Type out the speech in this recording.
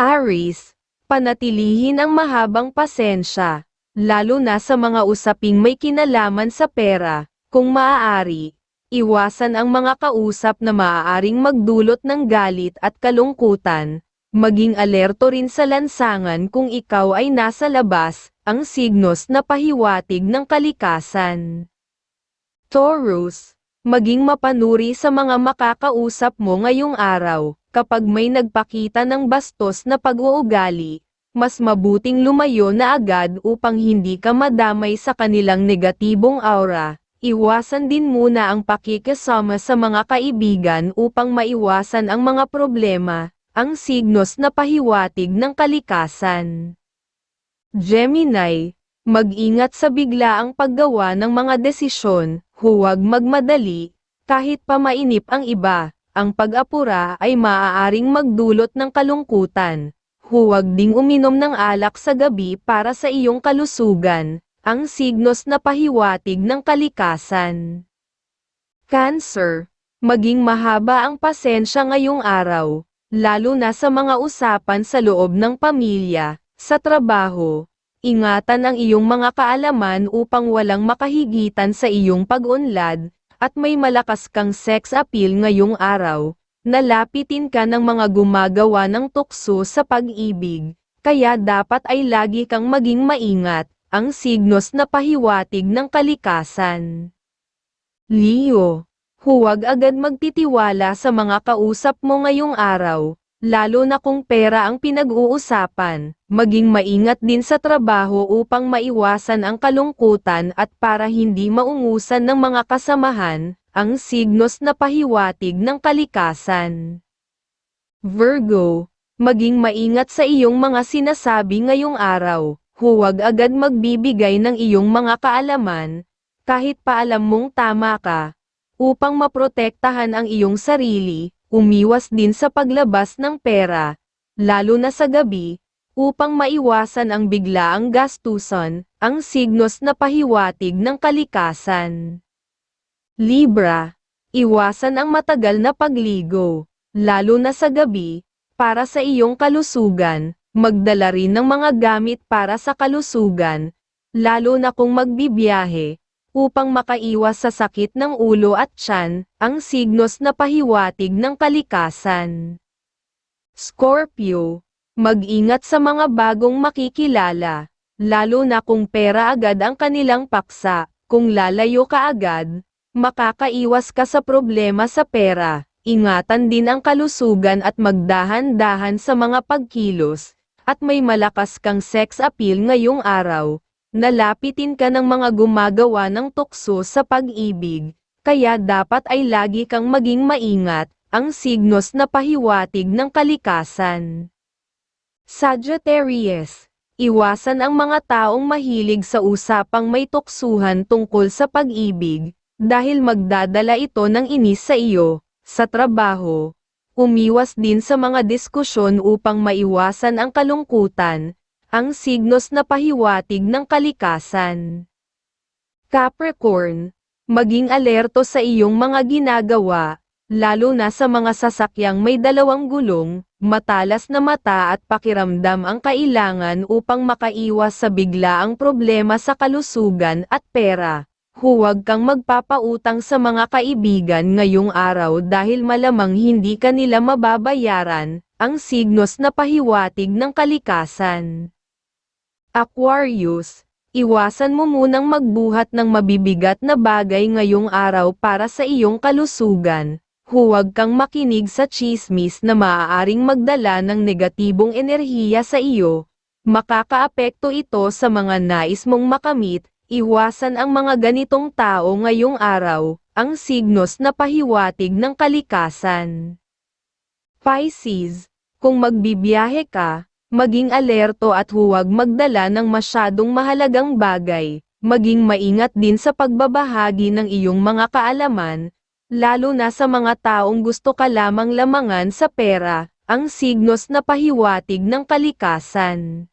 Aris, panatilihin ang mahabang pasensya, lalo na sa mga usaping may kinalaman sa pera, kung maaari. Iwasan ang mga kausap na maaaring magdulot ng galit at kalungkutan. Maging alerto rin sa lansangan kung ikaw ay nasa labas, ang signos na pahiwatig ng kalikasan. Taurus, maging mapanuri sa mga makakausap mo ngayong araw, kapag may nagpakita ng bastos na pag-uugali, mas mabuting lumayo na agad upang hindi ka madamay sa kanilang negatibong aura. Iwasan din muna ang pakikisama sa mga kaibigan upang maiwasan ang mga problema, ang signos na pahiwatig ng kalikasan. Gemini, mag-ingat sa biglaang paggawa ng mga desisyon, huwag magmadali, kahit pa mainip ang iba, ang pag-apura ay maaaring magdulot ng kalungkutan. Huwag ding uminom ng alak sa gabi para sa iyong kalusugan, ang signos na pahiwatig ng kalikasan. Cancer, maging mahaba ang pasensya ngayong araw, lalo na sa mga usapan sa loob ng pamilya, sa trabaho. Ingatan ang iyong mga kaalaman upang walang makahigitan sa iyong pag-unlad, at may malakas kang sex appeal ngayong araw. Nalapitin ka ng mga gumagawa ng tukso sa pag-ibig, kaya dapat ay lagi kang maging maingat, ang signos na pahiwatig ng kalikasan. Leo, huwag agad magtitiwala sa mga kausap mo ngayong araw, lalo na kung pera ang pinag-uusapan, maging maingat din sa trabaho upang maiwasan ang kalungkutan at para hindi maungusan ng mga kasamahan, ang signos na pahiwatig ng kalikasan. Virgo, maging maingat sa iyong mga sinasabi ngayong araw, huwag agad magbibigay ng iyong mga kaalaman, kahit pa alam mong tama ka, upang maprotektahan ang iyong sarili, umiwas din sa paglabas ng pera, lalo na sa gabi, upang maiwasan ang biglaang gastuson, ang signos na pahiwatig ng kalikasan. Libra, iwasan ang matagal na pagligo, lalo na sa gabi, para sa iyong kalusugan, magdala rin ng mga gamit para sa kalusugan, lalo na kung magbibiyahe, upang makaiwas sa sakit ng ulo at tiyan, ang signos na pahiwatig ng kalikasan. Scorpio, mag-ingat sa mga bagong makikilala, lalo na kung pera agad ang kanilang paksa, kung lalayo ka agad, makakaiwas ka sa problema sa pera, ingatan din ang kalusugan at magdahan-dahan sa mga pagkilos, at may malakas kang sex appeal ngayong araw, nalapitin ka ng mga gumagawa ng tukso sa pag-ibig, kaya dapat ay lagi kang maging maingat, ang signos na pahiwatig ng kalikasan. Sagittarius, iwasan ang mga taong mahilig sa usapang may tuksuhan tungkol sa pag-ibig, dahil magdadala ito ng inis sa iyo, sa trabaho, umiwas din sa mga diskusyon upang maiwasan ang kalungkutan, ang signos na pahiwatig ng kalikasan. Capricorn, maging alerto sa iyong mga ginagawa, lalo na sa mga sasakyang may dalawang gulong, matalas na mata at pakiramdam ang kailangan upang makaiwas sa biglaang problema sa kalusugan at pera. Huwag kang magpapautang sa mga kaibigan ngayong araw dahil malamang hindi ka nila mababayaran, ang signos na pahiwatig ng kalikasan. Aquarius, iwasan mo munang magbuhat ng mabibigat na bagay ngayong araw para sa iyong kalusugan. Huwag kang makinig sa chismis na maaaring magdala ng negatibong enerhiya sa iyo. Makakaapekto ito sa mga nais mong makamit, Iwasan ang mga ganitong tao ngayong araw, ang signos na pahiwatig ng kalikasan. Pisces, kung magbibiyahe ka, maging alerto at huwag magdala ng masyadong mahalagang bagay, maging maingat din sa pagbabahagi ng iyong mga kaalaman, lalo na sa mga taong gusto ka lamang lamangan sa pera, ang signos na pahiwatig ng kalikasan.